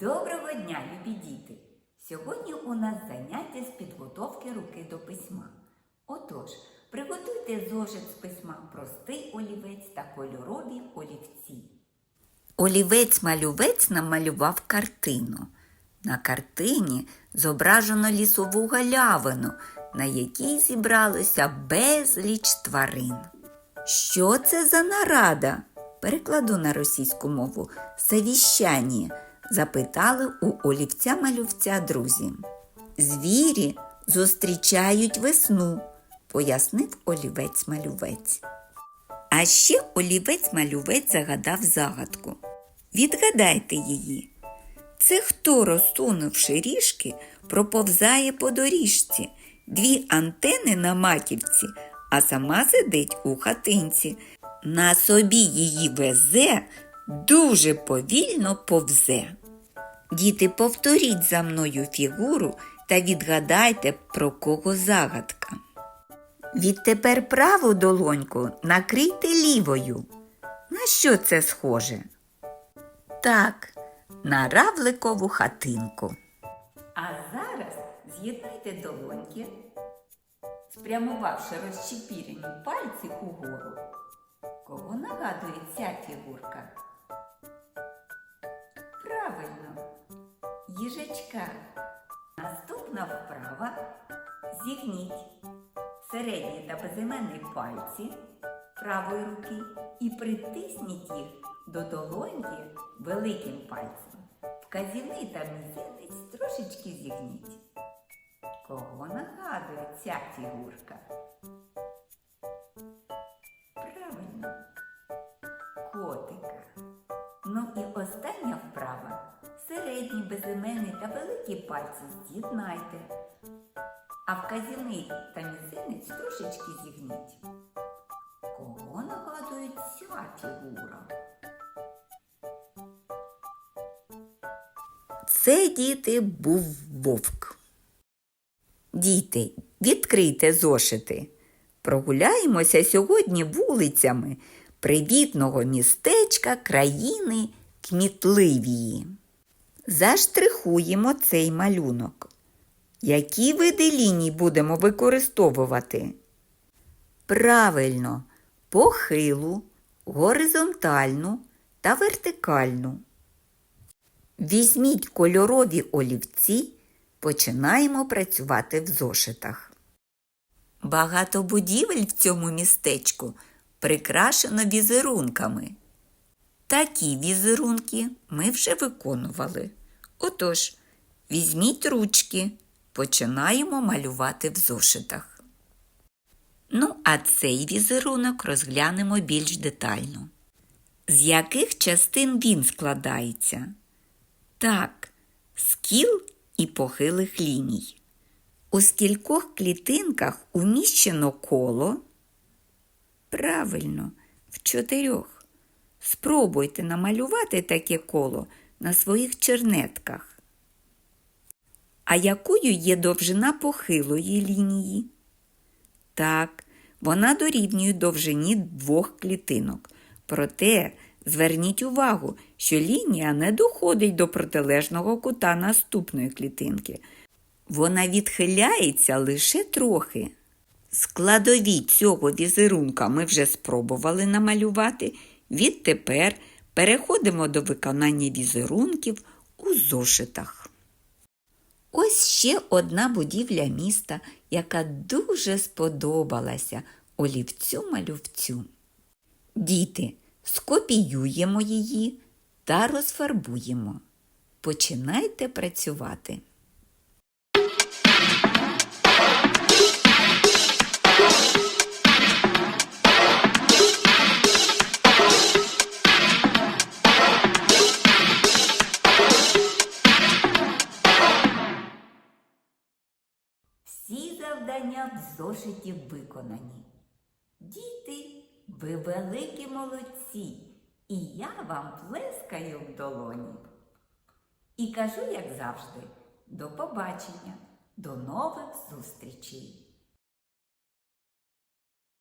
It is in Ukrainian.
Доброго дня, любі діти! Сьогодні у нас заняття з підготовки руки до письма. Отож, приготуйте зошит з письма простий олівець та кольорові олівці. Олівець-малювець намалював картину. На картині зображено лісову галявину, на якій зібралося безліч тварин. Що це за нарада? Перекладу на російську мову «Совіщання», запитали у олівця малювця друзі. Звірі зустрічають весну, пояснив олівець малювець. А ще олівець малювець загадав загадку. Відгадайте її. Це хто, розсунувши ріжки, проповзає по доріжці, дві антени на маківці, а сама сидить у хатинці. На собі її везе, дуже повільно повзе. Діти, повторіть за мною фігуру та відгадайте, про кого загадка. Відтепер праву долоньку накрийте лівою. На що це схоже? Так, на равликову хатинку. А зараз з'єднайте долоньки, спрямувавши розчепірені пальці угору. Кого нагадує ця фігурка? Правильно, їжачка. Наступна вправа зігніть середній та безіменний пальці правої руки і притисніть їх до долоньки великим пальцем. Вказівний та мізинець трошечки зігніть. Кого нагадує ця фігурка? Середній, безіменний та великий пальці з'єднайте, а вказівний та мізинець трошечки зігніть. Кого нагадує ця фігура? Це, діти, був вовк. Діти, відкрийте зошити. Прогуляємося сьогодні вулицями привітного містечка країни Кмітливії. Заштрихуємо цей малюнок. Які види ліній будемо використовувати? Правильно, похилу, горизонтальну та вертикальну. Візьміть кольорові олівці, починаємо працювати в зошитах. Багато будівель в цьому містечку прикрашено візерунками. Такі візерунки ми вже виконували. Отож, візьміть ручки, починаємо малювати в зошитах. Ну, а цей візерунок розглянемо більш детально. З яких частин він складається? Так, з кіл і похилих ліній. У скількох клітинках уміщено коло? Правильно, в чотирьох. Спробуйте намалювати таке коло на своїх чернетках. А якою є довжина похилої лінії? Так, вона дорівнює довжині двох клітинок. Проте зверніть увагу, що лінія не доходить до протилежного кута наступної клітинки. Вона відхиляється лише трохи. Складові цього візерунка ми вже спробували намалювати. Відтепер переходимо до виконання візерунків у зошитах. Ось ще одна будівля міста, яка дуже сподобалася олівцю-малювцю. Діти, скопіюємо її та розфарбуємо. Починайте працювати. Завдання в зошиті виконані. Діти, ви великі молодці, і я вам плескаю в долоні. І кажу, як завжди, до побачення, до нових зустрічей!